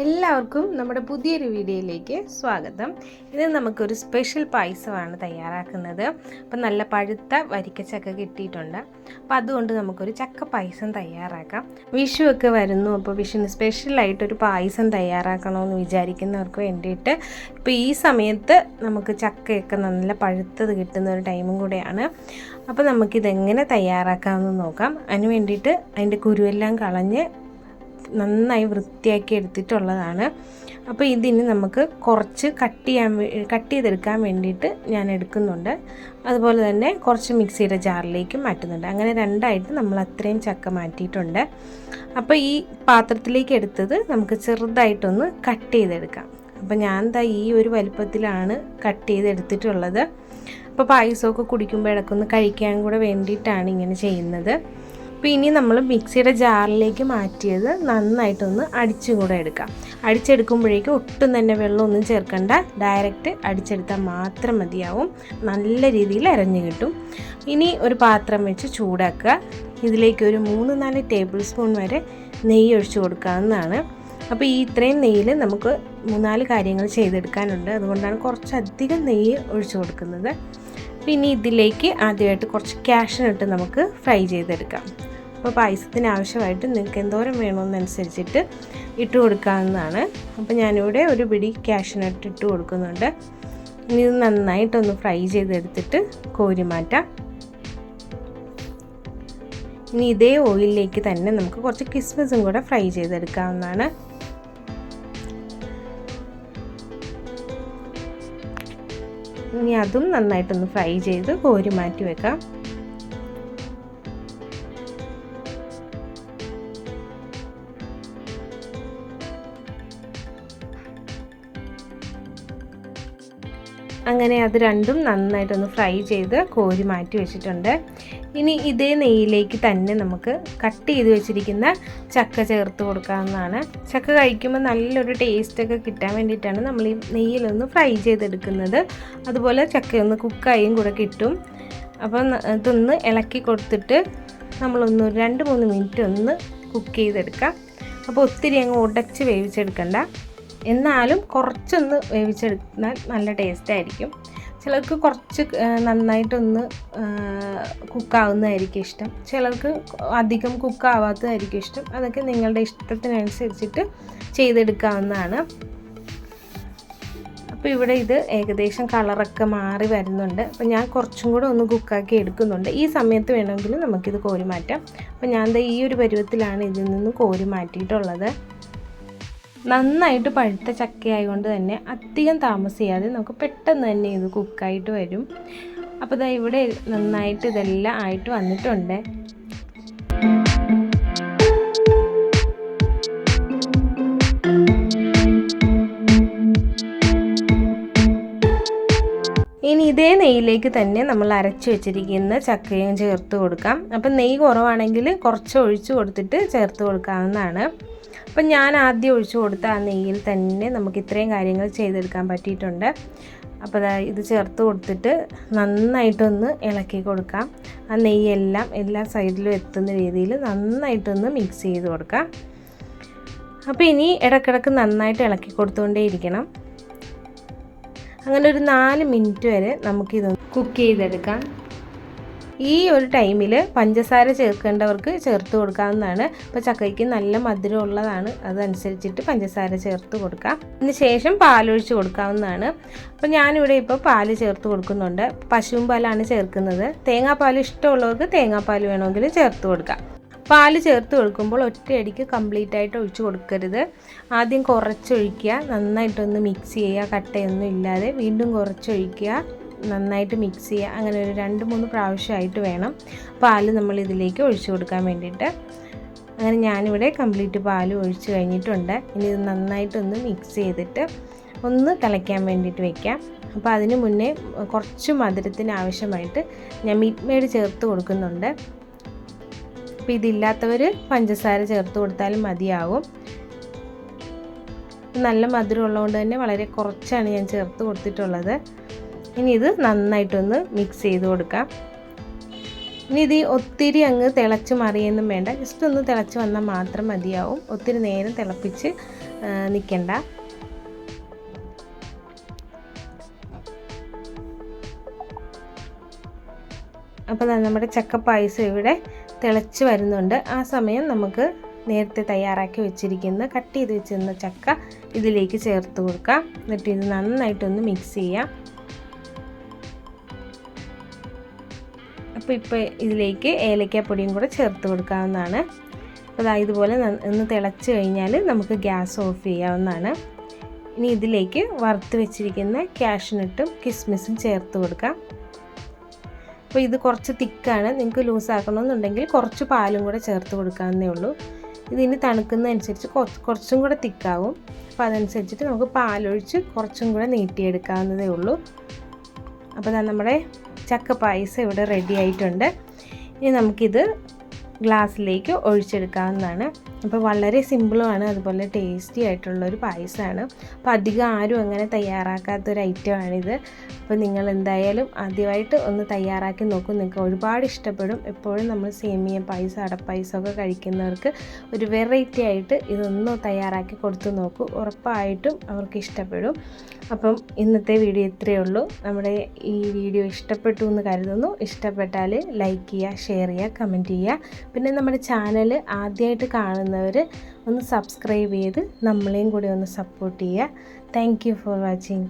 എല്ലാവർക്കും നമ്മുടെ പുതിയൊരു വീഡിയോയിലേക്ക് സ്വാഗതം. ഇത് നമുക്കൊരു സ്പെഷ്യൽ പായസമാണ് തയ്യാറാക്കുന്നത്. അപ്പം നല്ല പഴുത്ത വരിക്കച്ചക്ക കിട്ടിയിട്ടുണ്ട്. അപ്പം അതുകൊണ്ട് നമുക്കൊരു ചക്ക പായസം തയ്യാറാക്കാം. വിഷുവൊക്കെ വരുന്നു. അപ്പോൾ വിഷുവിന് സ്പെഷ്യലായിട്ടൊരു പായസം തയ്യാറാക്കണമെന്ന് വിചാരിക്കുന്നവർക്ക് വേണ്ടിയിട്ട് ഇപ്പോൾ ഈ സമയത്ത് നമുക്ക് ചക്കയൊക്കെ നല്ല പഴുത്തത് കിട്ടുന്ന ഒരു ടൈമും കൂടെയാണ്. അപ്പോൾ നമുക്കിതെങ്ങനെ തയ്യാറാക്കാമെന്ന് നോക്കാം. അതിന് വേണ്ടിയിട്ട് അതിന്റെ കുരുവെല്ലാം കളഞ്ഞ് നന്നായി വൃത്തിയാക്കി എടുത്തിട്ടുള്ളതാണ്. അപ്പോൾ ഇതിന് നമുക്ക് കുറച്ച് കട്ട് ചെയ്യാൻ കട്ട് ചെയ്തെടുക്കാൻ വേണ്ടിയിട്ട് ഞാൻ എടുക്കുന്നുണ്ട്. അതുപോലെ തന്നെ കുറച്ച് മിക്സിയുടെ ജാറിലേക്ക് മാറ്റുന്നുണ്ട്. അങ്ങനെ രണ്ടായിട്ട് നമ്മൾ അത്രയും ചക്ക മാറ്റിയിട്ടുണ്ട്. അപ്പോൾ ഈ പാത്രത്തിലേക്ക് എടുത്തത് നമുക്ക് ചെറുതായിട്ടൊന്ന് കട്ട് ചെയ്തെടുക്കാം. അപ്പോൾ ഞാൻ എന്താ ഈ ഒരു വലിപ്പത്തിലാണ് കട്ട് ചെയ്തെടുത്തിട്ടുള്ളത്. അപ്പോൾ പായസമൊക്കെ കുടിക്കുമ്പോൾ ഒന്ന് കഴിക്കാൻ കൂടെ വേണ്ടിയിട്ടാണ് ഇങ്ങനെ ചെയ്യുന്നത്. അപ്പോൾ ഇനി നമ്മൾ മിക്സിയുടെ ജാറിലേക്ക് മാറ്റിയത് നന്നായിട്ടൊന്ന് അടിച്ചും കൂടെ എടുക്കാം. അടിച്ചെടുക്കുമ്പോഴേക്കും ഒട്ടും തന്നെ വെള്ളമൊന്നും ചേർക്കണ്ട. ഡയറക്റ്റ് അടിച്ചെടുത്താൽ മാത്രം മതിയാവും. നല്ല രീതിയിൽ അരഞ്ഞു കിട്ടും. ഇനി ഒരു പാത്രം വെച്ച് ചൂടാക്കുക. ഇതിലേക്ക് ഒരു മൂന്ന് നാല് ടേബിൾ സ്പൂൺ വരെ നെയ്യ് ഒഴിച്ചു കൊടുക്കാവുന്നതാണ്. അപ്പോൾ ഈ ഇത്രയും നെയ്യിൽ നമുക്ക് മൂന്നാൽ കാര്യങ്ങൾ ചെയ്തെടുക്കാനുണ്ട്. അതുകൊണ്ടാണ് കുറച്ചധികം നെയ്യ് ഒഴിച്ചു കൊടുക്കുന്നത്. പിന്നെ ഇതിലേക്ക് ആദ്യമായിട്ട് കുറച്ച് ക്യാഷിനിട്ട് നമുക്ക് ഫ്രൈ ചെയ്തെടുക്കാം. അപ്പോൾ പായസത്തിന് ആവശ്യമായിട്ട് നിങ്ങൾക്ക് എന്തോരം വേണമെന്നനുസരിച്ചിട്ട് ഇട്ട് കൊടുക്കാവുന്നതാണ്. അപ്പോൾ ഞാനിവിടെ ഒരു പിടി ക്യാഷിനായിട്ട് ഇട്ട് കൊടുക്കുന്നുണ്ട്. ഇനി ഇത് നന്നായിട്ടൊന്ന് ഫ്രൈ ചെയ്തെടുത്തിട്ട് കോരി മാറ്റാം. ഇനി ഇതേ ഓയിലിലേക്ക് തന്നെ നമുക്ക് കുറച്ച് കിസ്മിസും കൂടെ ഫ്രൈ ചെയ്തെടുക്കാവുന്നതാണ്. ഇനി അതും നന്നായിട്ടൊന്ന് ഫ്രൈ ചെയ്ത് കോരി മാറ്റി വെക്കാം. അങ്ങനെ അത് രണ്ടും നന്നായിട്ടൊന്ന് ഫ്രൈ ചെയ്ത് കോരി മാറ്റി വെച്ചിട്ടുണ്ട്. ഇനി ഇതേ നെയ്യിലേക്ക് തന്നെ നമുക്ക് കട്ട് ചെയ്ത് വെച്ചിരിക്കുന്ന ചക്ക ചേർത്ത് കൊടുക്കാവുന്നതാണ്. ചക്ക കഴിക്കുമ്പോൾ നല്ലൊരു ടേസ്റ്റൊക്കെ കിട്ടാൻ വേണ്ടിയിട്ടാണ് നമ്മൾ ഈ നെയ്യിലൊന്ന് ഫ്രൈ ചെയ്തെടുക്കുന്നത്. അതുപോലെ ചക്കയൊന്ന് കുക്കായും കൂടെ കിട്ടും. അപ്പം ഇതൊന്ന് ഇളക്കി കൊടുത്തിട്ട് നമ്മളൊന്ന് രണ്ട് മൂന്ന് മിനിറ്റ് ഒന്ന് കുക്ക് ചെയ്തെടുക്കാം. അപ്പോൾ ഒത്തിരി അങ്ങ് ഉടച്ച് വേവിച്ചെടുക്കണ്ട. എന്നാലും കുറച്ചൊന്ന് വേവിച്ചെടുത്താൽ നല്ല ടേസ്റ്റ് ആയിരിക്കും. ചിലർക്ക് കുറച്ച് നന്നായിട്ടൊന്ന് കുക്കാവുന്നതായിരിക്കും ഇഷ്ടം. ചിലർക്ക് അധികം കുക്കാവാത്തതായിരിക്കും ഇഷ്ടം. അതൊക്കെ നിങ്ങളുടെ ഇഷ്ടത്തിനനുസരിച്ചിട്ട് ചെയ്തെടുക്കാവുന്നതാണ്. അപ്പോൾ ഇവിടെ ഇത് ഏകദേശം കളറൊക്കെ മാറി വരുന്നുണ്ട്. അപ്പോൾ ഞാൻ കുറച്ചും കൂടെ ഒന്ന് കുക്കാക്കി എടുക്കുന്നുണ്ട്. ഈ സമയത്ത് വേണമെങ്കിൽ നമുക്കിത് കോരി മാറ്റാം. അപ്പോൾ ഞാൻ ഈ ഒരു പരുവത്തിലാണ് ഇതിൽ നിന്ന് കോരി മാറ്റിയിട്ടുള്ളത്. നന്നായിട്ട് പഴുത്ത ചക്കയായതുകൊണ്ട് തന്നെ അധികം താമസിയാതെ നമുക്ക് പെട്ടെന്ന് തന്നെ ഇത് കുക്കായിട്ട് വരും. അപ്പോൾ ദാ ഇവിടെ നന്നായിട്ട് ഇതെല്ലാം ആയിട്ട് വന്നിട്ടുണ്ട്. ഇനി ഇതേ നെയ്യിലേക്ക് തന്നെ നമ്മൾ അരച്ച് വെച്ചിരിക്കുന്ന ചക്കയും ചേർത്ത് കൊടുക്കാം. അപ്പം നെയ്യ് കുറവാണെങ്കിൽ കുറച്ച് ഒഴിച്ച് കൊടുത്തിട്ട് ചേർത്ത് കൊടുക്കാവുന്നതാണ്. അപ്പം ഞാൻ ആദ്യം ഒഴിച്ചു കൊടുത്ത ആ നെയ്യിൽ തന്നെ നമുക്ക് ഇത്രയും കാര്യങ്ങൾ ചെയ്തെടുക്കാൻ പറ്റിയിട്ടുണ്ട്. അപ്പോൾ ഇത് ചേർത്ത് കൊടുത്തിട്ട് നന്നായിട്ടൊന്ന് ഇളക്കി കൊടുക്കാം. ആ നെയ്യെല്ലാം എല്ലാ സൈഡിലും എത്തുന്ന രീതിയിൽ നന്നായിട്ടൊന്ന് മിക്സ് ചെയ്ത് കൊടുക്കാം. അപ്പോൾ ഇനി ഇടക്കിടക്ക് നന്നായിട്ട് ഇളക്കി കൊടുത്തുകൊണ്ടേയിരിക്കണം അങ്ങനെ ഒരു നാല് മിനിറ്റ് വരെ നമുക്കിത് കുക്ക് ചെയ്തെടുക്കാം. ഈ ഒരു ടൈമിൽ പഞ്ചസാര ചേർക്കേണ്ടവർക്ക് ചേർത്ത് കൊടുക്കാവുന്നതാണ്. ഇപ്പോൾ ചക്കയ്ക്ക് നല്ല മധുരം ഉള്ളതാണ്. അതനുസരിച്ചിട്ട് പഞ്ചസാര ചേർത്ത് കൊടുക്കാം. അതിന് ശേഷം പാലൊഴിച്ച് കൊടുക്കാവുന്നതാണ്. അപ്പോൾ ഞാനിവിടെ ഇപ്പോൾ പാൽ ചേർത്ത് കൊടുക്കുന്നുണ്ട്. പശുവും പാലാണ് ചേർക്കുന്നത്. തേങ്ങാപ്പാൽ ഇഷ്ടമുള്ളവർക്ക് തേങ്ങാപ്പാൽ വേണമെങ്കിൽ ചേർത്ത് കൊടുക്കാം. പാൽ ചേർത്ത് കൊടുക്കുമ്പോൾ ഒറ്റയടിക്ക് കംപ്ലീറ്റ് ആയിട്ട് ഒഴിച്ചു കൊടുക്കരുത്. ആദ്യം കുറച്ചൊഴിക്കുക. നന്നായിട്ടൊന്ന് മിക്സ് ചെയ്യുക. കട്ടയൊന്നും ഇല്ലാതെ വീണ്ടും കുറച്ചൊഴിക്കുക. നന്നായിട്ട് മിക്സ് ചെയ്യുക അങ്ങനെ ഒരു രണ്ട് മൂന്ന് പ്രാവശ്യമായിട്ട് വേണം പാൽ നമ്മൾ ഇതിലേക്ക് ഒഴിച്ചു കൊടുക്കാൻ വേണ്ടിയിട്ട്. അങ്ങനെ ഞാനിവിടെ കംപ്ലീറ്റ് പാൽ ഒഴിച്ച് കഴിഞ്ഞിട്ടുണ്ട്. ഇനി ഇത് നന്നായിട്ടൊന്ന് മിക്സ് ചെയ്തിട്ട് ഒന്ന് തിളയ്ക്കാൻ വേണ്ടിയിട്ട് വെക്കാം. അപ്പോൾ അതിന് മുന്നേ കുറച്ച് മധുരത്തിന് ആവശ്യമായിട്ട് ഞാൻ മീറ്റ് മെയ്ഡ് ചേർത്ത് കൊടുക്കുന്നുണ്ട്. അപ്പോൾ ഇതില്ലാത്തവർ പഞ്ചസാര ചേർത്ത് കൊടുത്താലും മതിയാവും. നല്ല മധുരം ഉള്ളതുകൊണ്ട് തന്നെ വളരെ കുറച്ചാണ് ഞാൻ ചേർത്ത് കൊടുത്തിട്ടുള്ളത്. ഇനി ഇത് നന്നായിട്ടൊന്ന് മിക്സ് ചെയ്ത് കൊടുക്കാം. ഇനി ഇത് ഒത്തിരി അങ്ങ് തിളച്ച് മറിയൊന്നും വേണ്ട. ജസ്റ്റ് ഒന്ന് തിളച്ച് വന്നാൽ മാത്രം മതിയാവും. ഒത്തിരി നേരം തിളപ്പിച്ച് നിൽക്കണ്ട അപ്പോൾ നമ്മുടെ ചക്ക പായസം ഇവിടെ തിളച്ച് വരുന്നുണ്ട്. ആ സമയം നമുക്ക് നേരത്തെ തയ്യാറാക്കി വെച്ചിരിക്കുന്ന കട്ട് ചെയ്ത് വെച്ചിരുന്ന ചക്ക ഇതിലേക്ക് ചേർത്ത് കൊടുക്കാം. എന്നിട്ട് ഇത് നന്നായിട്ടൊന്ന് മിക്സ് ചെയ്യാം. അപ്പോൾ ഇപ്പോൾ ഇതിലേക്ക് ഏലക്കാപ്പൊടിയും കൂടെ ചേർത്ത് കൊടുക്കാവുന്നതാണ്. അപ്പോൾ ഇതുപോലെ ഒന്ന് തിളച്ച് കഴിഞ്ഞാൽ നമുക്ക് ഗ്യാസ് ഓഫ് ചെയ്യാവുന്നതാണ്. ഇനി ഇതിലേക്ക് വറുത്ത് വെച്ചിരിക്കുന്ന ക്യാഷിനിട്ടും കിസ്മിസും ചേർത്ത് കൊടുക്കാം. അപ്പോൾ ഇത് കുറച്ച് തിക്കാണ് നിങ്ങൾക്ക് ലൂസ് ആക്കണമെന്നുണ്ടെങ്കിൽ കുറച്ച് പാലും കൂടെ ചേർത്ത് കൊടുക്കാവുന്നേ ഉള്ളൂ. ഇതിന് തണുക്കുന്നതനുസരിച്ച് കുറച്ചും കൂടെ തിക്കാവും. അപ്പോൾ അതനുസരിച്ചിട്ട് നമുക്ക് പാലൊഴിച്ച് കുറച്ചും കൂടെ നീട്ടിയെടുക്കാവുന്നതേ ഉള്ളൂ. അപ്പോൾ നമ്മുടെ ചക്ക പായസം ഇവിടെ റെഡി ആയിട്ടുണ്ട്. ഇനി നമുക്കിത് ഗ്ലാസ്സിലേക്ക് ഒഴിച്ചെടുക്കാവുന്നതാണ്. അപ്പോൾ വളരെ സിമ്പിളുമാണ് അതുപോലെ ടേസ്റ്റി ആയിട്ടുള്ള ഒരു പായസമാണ്. അപ്പോൾ അധികം ആരും അങ്ങനെ തയ്യാറാക്കാത്തൊരു ഐറ്റമാണിത്. അപ്പോൾ നിങ്ങൾ എന്തായാലും ആദ്യമായിട്ട് ഒന്ന് തയ്യാറാക്കി നോക്കും. നിങ്ങൾക്ക് ഒരുപാട് ഇഷ്ടപ്പെടും. എപ്പോഴും നമ്മൾ സേമിയ പായസം അടപ്പായസമൊക്കെ കഴിക്കുന്നവർക്ക് ഒരു വെറൈറ്റി ആയിട്ട് ഇതൊന്ന് തയ്യാറാക്കി കൊടുത്തു നോക്കൂ. ഉറപ്പായിട്ടും അവർക്ക് ഇഷ്ടപ്പെടും. അപ്പം ഇന്നത്തെ വീഡിയോ ഇത്രയേ ഉള്ളൂ. നമ്മുടെ ഈ വീഡിയോ ഇഷ്ടപ്പെട്ടു എന്ന് കരുതുന്നു. ഇഷ്ടപ്പെട്ടാൽ ലൈക്ക് ചെയ്യുക ഷെയർ ചെയ്യുക കമന്റ് ചെയ്യുക. പിന്നെ നമ്മുടെ ചാനൽ ആദ്യമായിട്ട് കാണുന്നവർ ഒന്ന് സബ്സ്ക്രൈബ് ചെയ്ത് നമ്മളെയും കൂടി ഒന്ന് സപ്പോർട്ട് ചെയ്യുക. Thank for watching